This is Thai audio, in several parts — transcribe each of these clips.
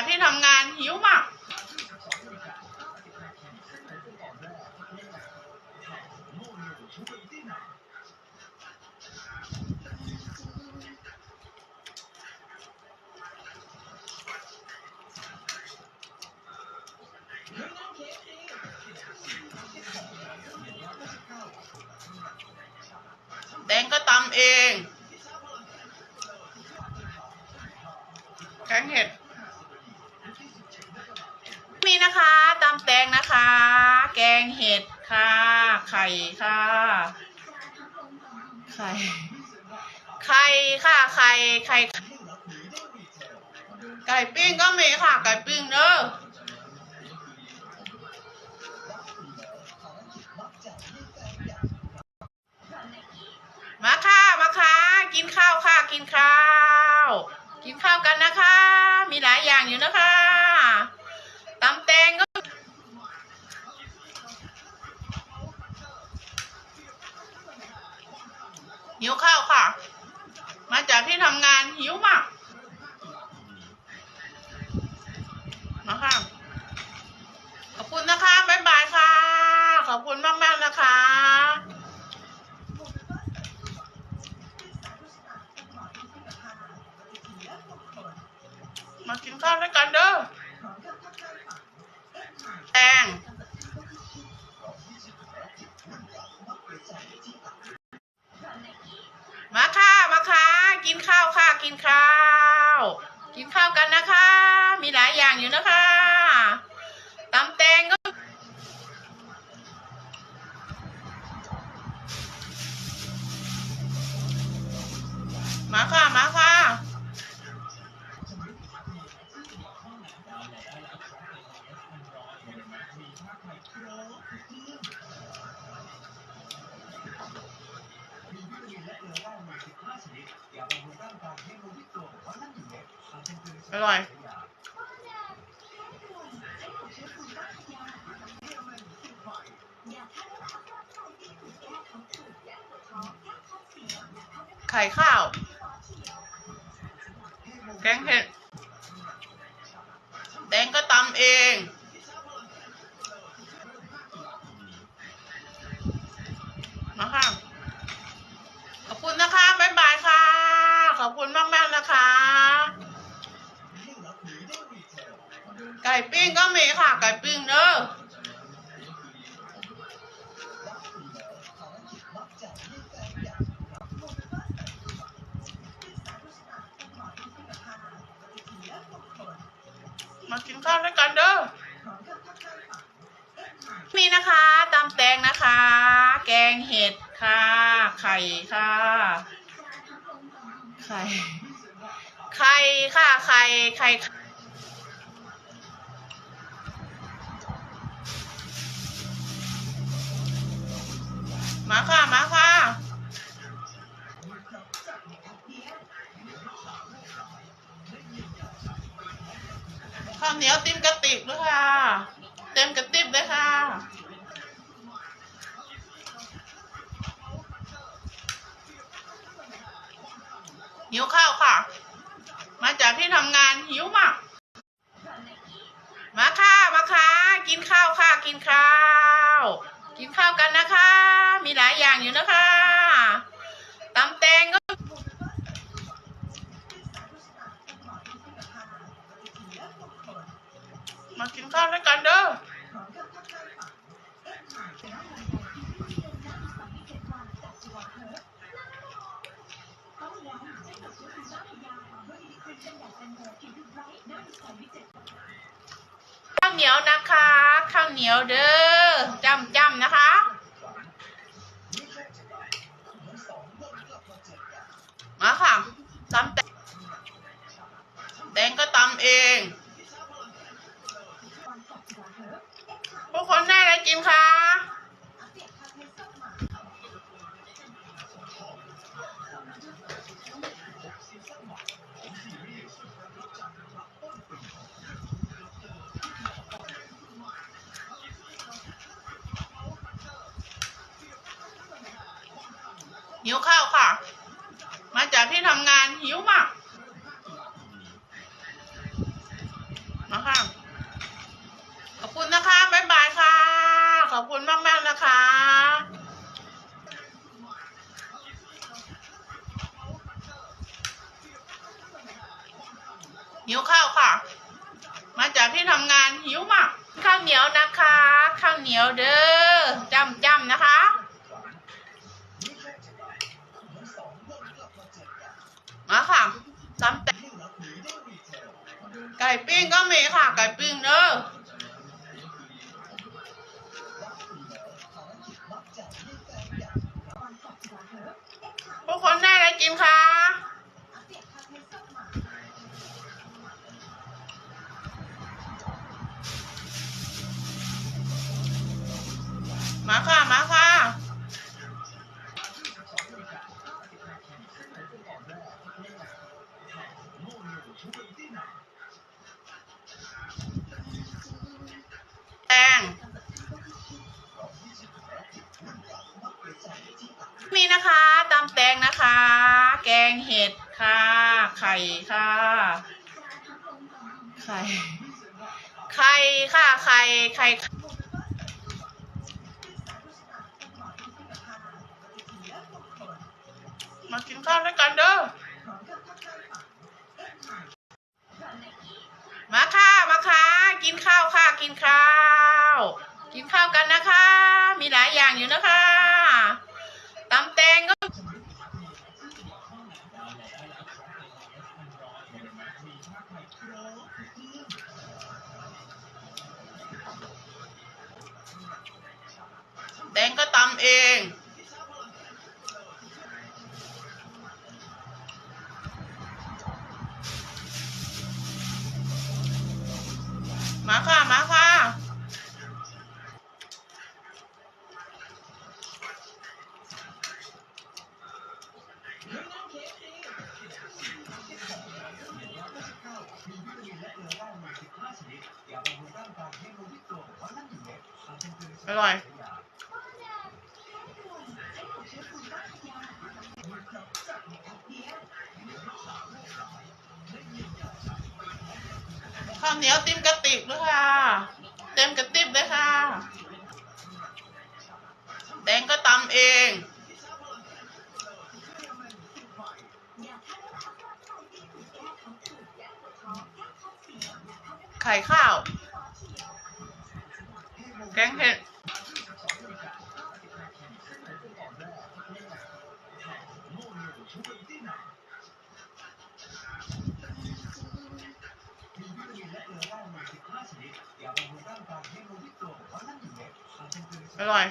จากที่ทำงานหิวมากแตงก็ตำเองแกงเห็ด นะคะตำแตงนะคะ แกงเห็ดค่ะ ไข่ค่ะ ไข่ ไข่ค่ะ ไข่ ไข่ ไก่ปิ้งก็มีค่ะ ไก่ปิ้งเนอะมาค่ะ มาค่ะ กินข้าวค่ะ กินข้าว กินข้าวกันนะคะ มีหลายอย่างอยู่นะคะ กินข้าว กินข้าวกันนะคะ มีหลายอย่างอยู่นะคะ อร่อยไข่ข้าว แกงเห็ด แตงก็ตำเอง ไก่ปิ้งเนอะมากินข้าวด้วยกันเด้อ มีนะคะตำแตงนะคะ แกงเห็ดค่ะ ไข่ค่ะ ไข่ ไข่ค่ะ ไข่ ไข่ มาค่ะ มาค่ะ ข้าวเหนียวติ้มกระติบด้วยค่ะ เต็มกระติบเลยค่ะหิวข้าวค่ะ มาจากที่ทำงานหิวมาก มาค่ะ มาค่ะ กินข้าวค่ะ กินข้าว กินข้าวกันนะคะ มีหลายอย่างอยู่นะคะตำแตงก็มากินข้าวด้วยกันเด้อข้าวเหนียวนะคะ ข้าวเหนียวเด้อำเองพวกคนได้อะไรกินคะหิวข้าวค่ะ มาจากที่ทำงานหิวมาก มาจากที่ทำงานหิวมาก ข้าวเหนียวนะคะ ข้าวเหนียวเด้อจำจำนะคะ มาค่ะตำแต่ไก่ปิ้งก็มีค่ะ ไก่ปิ้งเด้อ ไข่ค่ะ ไข่ ไข่ค่ะ ไข่ ไข่ มากินข้าวด้วยกันเด้อ มาค่ะ มาค่ะ กินข้าวค่ะ กินข้าว กินข้าวกันนะคะ มีหลายอย่างอยู่นะคะตำแตงก็ ตงก็ตำเอง มาค่ะ มาค่ะ อร่อยำเอง ไข่ข้าว แกงเห็ดอร่อย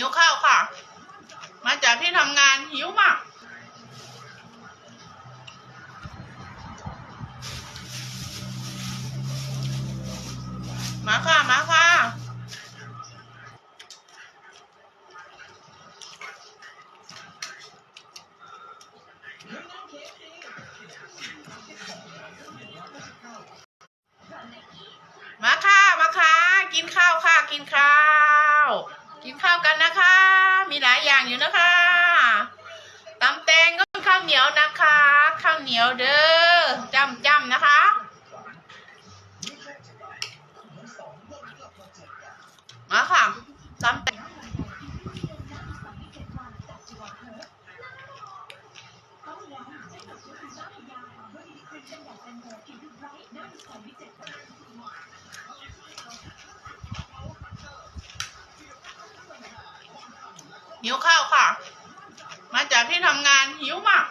หิวข้าวค่ะ มาจากที่ทำงานหิวมาก อยู่นะคะตำแตงก็ข้าวเหนียวนะคะ ข้าวเหนียวเด้อจำจำนะคะ มาค่ะตำแตง หิวข้าวค่ะ มาจากที่ทำงานหิวมาก